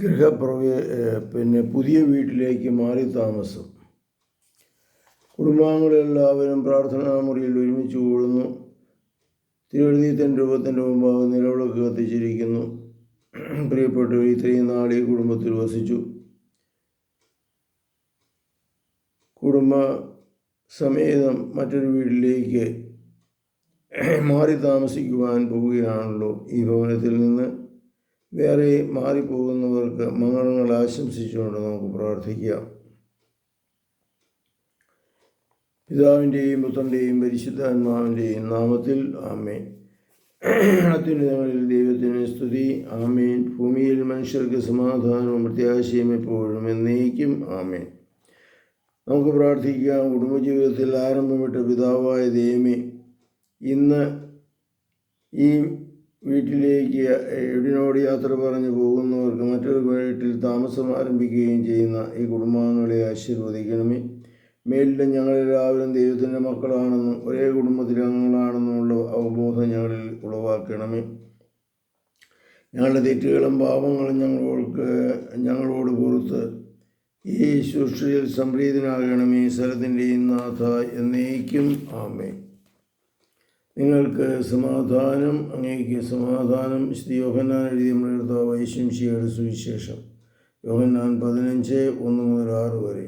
ഗൃഹപ്രവേ പിന്നെ പുതിയ വീട്ടിലേക്ക് മാറി താമസം. കുടുംബാംഗങ്ങളെല്ലാവരും പ്രാർത്ഥനാ മുറിയിൽ ഒരുമിച്ച് കൂടുന്നു. തിരുവഴുതീത്തൻ രൂപത്തിന്റെ മുമ്പാകെ നിലവിളക്ക് കത്തിച്ചിരിക്കുന്നു. പ്രിയപ്പെട്ടവർ ഇത്രയും നാൾ ഈ കുടുംബത്തിൽ വസിച്ചു. കുടുംബ സമേതം മറ്റൊരു വീട്ടിലേക്ക് മാറി താമസിക്കുവാൻ പോവുകയാണല്ലോ ഈ ഭവനത്തിൽ നിന്ന്. വേറെ മാറിപ്പോകുന്നവർക്ക് മംഗളങ്ങൾ ആശംസിച്ചുകൊണ്ട് നമുക്ക് പ്രാർത്ഥിക്കാം. പിതാവിന്റെയും പുത്രന്റെയും പരിശുദ്ധാത്മാവിന്റെയും നാമത്തിൽ ആമേൻ. അത്യുന്നതങ്ങളിൽ ദൈവത്തിന് സ്തുതി. ആമേൻ. ഭൂമിയിൽ മനുഷ്യർക്ക് സമാധാനവും പ്രത്യാശയും എപ്പോഴും എന്നേക്കും ആമേൻ. നമുക്ക് പ്രാർത്ഥിക്കാം. കുടുംബജീവിതത്തിൽ ആരംഭമിട്ട പിതാവായ ദൈവമേ ഇന്ന് ഈ വീട്ടിലേക്ക് എവിടിനോട് യാത്ര പറഞ്ഞു പോകുന്നവർക്ക് മറ്റൊരു വീട്ടിൽ താമസം ആരംഭിക്കുകയും ചെയ്യുന്ന ഈ കുടുംബാംഗങ്ങളെ ആശീർവദിക്കണമേ. മേലിലും ഞങ്ങൾ എല്ലാവരും ദൈവത്തിന്റെ മക്കളാണെന്നും ഒരേ കുടുംബത്തിലെ അംഗങ്ങളാണെന്നുമുള്ള അവബോധം ഞങ്ങളിൽ ഉളവാക്കണമേ. ഞങ്ങളുടെ തെറ്റുകളും പാപങ്ങളും ഞങ്ങൾക്ക് ഞങ്ങളോട് പുറത്ത് ഈ ശുശ്രൂഷയിൽ സംപ്രീതനാകണമേ. സ്ഥലത്തിന്റെയും നാഥ എന്നേക്കും. ആമേ നിങ്ങൾക്ക് സമാധാനം അങ്ങേക്ക് സമാധാനം. ശ്രീ യോഹന്നാൻ എഴുതിയ നമ്മുടെ വൈശംശിയുടെ സുവിശേഷം. യോഹന്നാൻ പതിനഞ്ച് ഒന്ന് മുതൽ ആറ് വരെ.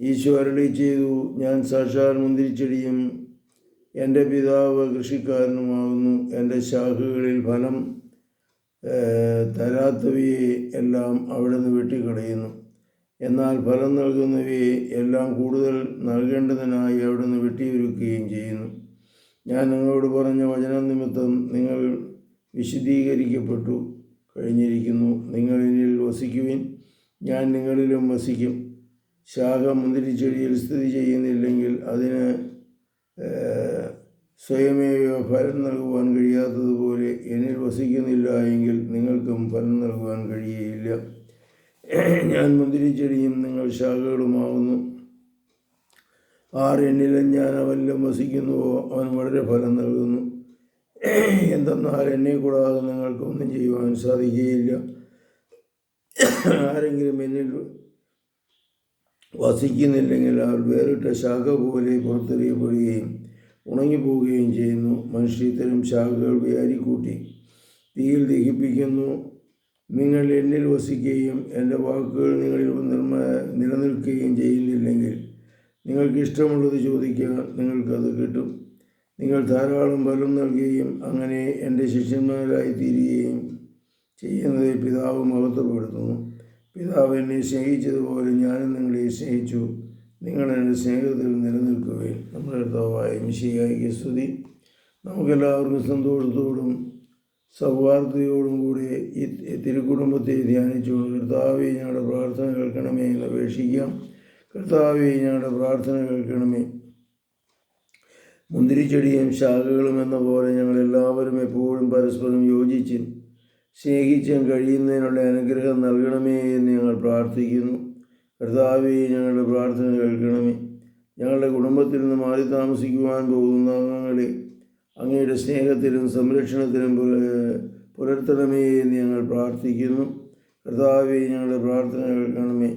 ഈശോ അരളി ചെയ്തു ഞാൻ സാക്ഷാൽ മുന്തിരിച്ചെടിയും എന്റെ പിതാവ് കൃഷിക്കാരനുമാകുന്നു. എന്റെ ശാഖകളിൽ ഫലം തരാത്തവയെ എല്ലാം അവിടെ നിന്ന് വെട്ടിക്കളയുന്നു. എന്നാൽ ഫലം നൽകുന്നവയെ എല്ലാം കൂടുതൽ നൽകേണ്ടതിനായി അവിടെ നിന്ന് വെട്ടിയൊരുക്കുകയും ചെയ്യുന്നു. ഞാൻ നിങ്ങളോട് പറഞ്ഞ വചന നിമിത്തം നിങ്ങൾ വിശദീകരിക്കപ്പെട്ടു കഴിഞ്ഞിരിക്കുന്നു. നിങ്ങളിൽ വസിക്കുവിൻ ഞാൻ നിങ്ങളിലും വസിക്കും. ശാഖ മുന്തിരിച്ചെടിയിൽ സ്ഥിതി ചെയ്യുന്നില്ലെങ്കിൽ അതിന് സ്വയമേവ ഫലം നൽകുവാൻ കഴിയാത്തതുപോലെ എന്നിൽ വസിക്കുന്നില്ല എങ്കിൽ നിങ്ങൾക്കും ഫലം നൽകുവാൻ കഴിയുകയില്ല ഞാൻ മുന്തിരിച്ചെടിയും നിങ്ങൾ ശാഖകളുമാകുന്നു. ആർ എന്നിലും ഞാൻ അവനിലും വസിക്കുന്നുവോ അവൻ വളരെ ഫലം നൽകുന്നു. എന്തെന്നാൽ എന്നെ കൂടാതെ നിങ്ങൾക്കൊന്നും ചെയ്യുവാൻ സാധിക്കുകയില്ല. ആരെങ്കിലും എന്നിൽ വസിക്കുന്നില്ലെങ്കിൽ അവർ വേറിട്ട ശാഖ പോലെ പുറത്തെറിയപ്പെടുകയും ഉണങ്ങിപ്പോവുകയും ചെയ്യുന്നു. മനുഷ്യ ഇത്തരം ശാഖകൾ വ്യാരിക്കൂട്ടി തീയിൽ ദഹിപ്പിക്കുന്നു. നിങ്ങൾ എന്നിൽ വസിക്കുകയും എന്റെ വാക്കുകൾ നിങ്ങളിൽ നിലനിൽക്കുകയും ചെയ്യുന്നില്ലെങ്കിൽ നിങ്ങൾക്ക് ഇഷ്ടമുള്ളത് ചോദിക്കുക നിങ്ങൾക്കത് കിട്ടും. നിങ്ങൾ ധാരാളം ഫലം നൽകുകയും അങ്ങനെ എന്റെ ശിഷ്യന്മാരായി തീരുകയും ചെയ്യുന്നത് പിതാവ് മഹത്വപ്പെടുത്തുന്നു പിതാവ് എന്നെ സ്നേഹിച്ചതുപോലെ ഞാനും നിങ്ങളെ സ്നേഹിച്ചു. നിങ്ങൾ എന്റെ സ്നേഹത്തിൽ നിലനിൽക്കുകയും നമ്മുടെ കർത്താവായ മിശിയായിക്ക് സ്തുതി. നമുക്കെല്ലാവർക്കും സന്തോഷത്തോടും സൗഹാർദ്ദയോടും കൂടി ഈ തിരുക്കുടുംബത്തെ ധ്യാനിച്ചുകൊണ്ട് കർത്താവെ ഞങ്ങളുടെ പ്രാർത്ഥന കേൾക്കണമേ എന്ന് അപേക്ഷിക്കാം. കർത്താവെ ഞങ്ങളുടെ പ്രാർത്ഥന കേൾക്കണമേ. മുന്തിരിച്ചെടിയും ശാഖകളും എന്ന പോലെ ഞങ്ങളെല്ലാവരും എപ്പോഴും പരസ്പരം യോജിച്ച് സ്നേഹിച്ചും കഴിയുന്നതിനുള്ള അനുഗ്രഹം നൽകണമേ എന്ന് ഞങ്ങൾ പ്രാർത്ഥിക്കുന്നു. കർത്താവെ ഞങ്ങളുടെ പ്രാർത്ഥന കേൾക്കണമേ. ഞങ്ങളുടെ കുടുംബത്തിൽ നിന്ന് മാറി താമസിക്കുവാൻ പോകുന്ന അംഗങ്ങളെ അങ്ങയുടെ സ്നേഹത്തിലും സംരക്ഷണത്തിലും പുലർത്തണമേ എന്ന് ഞങ്ങൾ പ്രാർത്ഥിക്കുന്നു. കർത്താവെ ഞങ്ങളുടെ പ്രാർത്ഥന കേൾക്കണമേ.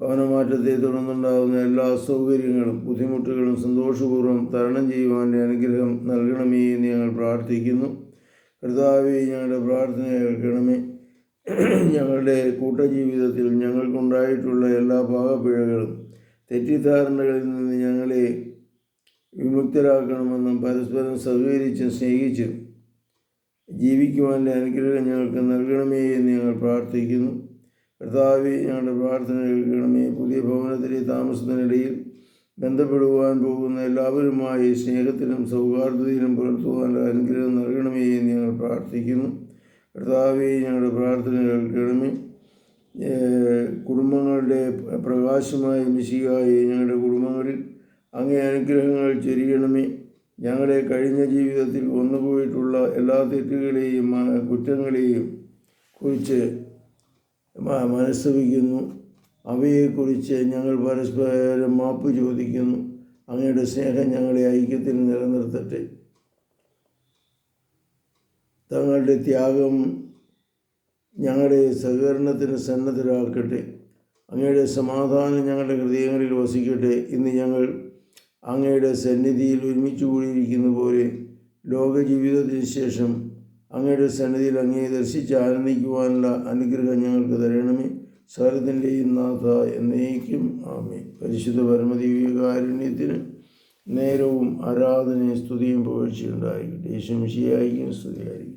ഭവനമാറ്റത്തെ തുടർന്നുണ്ടാകുന്ന എല്ലാ സൗകര്യങ്ങളും ബുദ്ധിമുട്ടുകളും സന്തോഷപൂർവം തരണം ചെയ്യുവാന്റെ അനുഗ്രഹം നൽകണമേ എന്ന് ഞങ്ങൾ പ്രാർത്ഥിക്കുന്നു. കർത്താവെ ഞങ്ങളുടെ പ്രാർത്ഥന കേൾക്കണമേ. ഞങ്ങളുടെ കൂട്ടജീവിതത്തിൽ ഞങ്ങൾക്കുണ്ടായിട്ടുള്ള എല്ലാ പാകപ്പിഴകളും തെറ്റിദ്ധാരണകളിൽ നിന്ന് ഞങ്ങളെ വിമുക്തരാക്കണമെന്നും പരസ്പരം സഹകരിച്ചും സ്നേഹിച്ചും ജീവിക്കുവാന്റെ അനുഗ്രഹം ഞങ്ങൾക്ക് നൽകണമേ എന്ന് ഞങ്ങൾ പ്രാർത്ഥിക്കുന്നു. കർത്താവെ ഞങ്ങളുടെ പ്രാർത്ഥന കേൾക്കണമേ. പുതിയ ഭവനത്തിലെ താമസത്തിനിടയിൽ ബന്ധപ്പെടുവാൻ പോകുന്ന എല്ലാവരുമായി സ്നേഹത്തിലും സൗഹാർദ്ദത്തിലും പുലർത്തുവാനുള്ള അനുഗ്രഹം നൽകണമേ എന്ന് ഞങ്ങൾ പ്രാർത്ഥിക്കുന്നു. കർത്താവെ ഞങ്ങളുടെ പ്രാർത്ഥന കേൾക്കണമേ. കുടുംബങ്ങളുടെ പ്രകാശമായി മിശിയായി ഞങ്ങളുടെ കുടുംബങ്ങളിൽ അങ്ങേ അനുഗ്രഹങ്ങൾ ചെരിയണമേ. ഞങ്ങളുടെ കഴിഞ്ഞ ജീവിതത്തിൽ വന്നുപോയിട്ടുള്ള എല്ലാ തെറ്റുകളെയും കുറ്റങ്ങളെയും കുറിച്ച് മനസ്സ് വയ്ക്കുന്നു അവയെക്കുറിച്ച് ഞങ്ങൾ പരസ്പരം മാപ്പ് ചോദിക്കുന്നു. അങ്ങയുടെ സ്നേഹം ഞങ്ങളെ ഐക്യത്തിൽ നിലനിർത്തട്ടെ. തങ്ങളുടെ ത്യാഗം ഞങ്ങളുടെ സഹകരണത്തിന് സന്നദ്ധരാക്കട്ടെ. അങ്ങയുടെ സമാധാനം ഞങ്ങളുടെ ഹൃദയങ്ങളിൽ വസിക്കട്ടെ. ഇന്ന് ഞങ്ങൾ അങ്ങയുടെ സന്നിധിയിൽ ഒരുമിച്ച് കൂടിയിരിക്കുന്ന പോലെ ലോക ജീവിതത്തിന് ശേഷം അങ്ങയുടെ സന്നിധിയിൽ അങ്ങയെ ദർശിച്ച് ആനന്ദിക്കുവാനുള്ള അനുഗ്രഹം ഞങ്ങൾക്ക് തരണമേ. സകലത്തിന്റെയും നാഥ എന്നേക്കും ആമേ പരിശുദ്ധ പരമദിവ്യകാരുണ്യത്തിന് നേരവും ആരാധനയും സ്തുതിയും പുകഴ്ചയുണ്ടായിരിക്കട്ടെ ശംശിയായിരിക്കും സ്തുതിയായിരിക്കും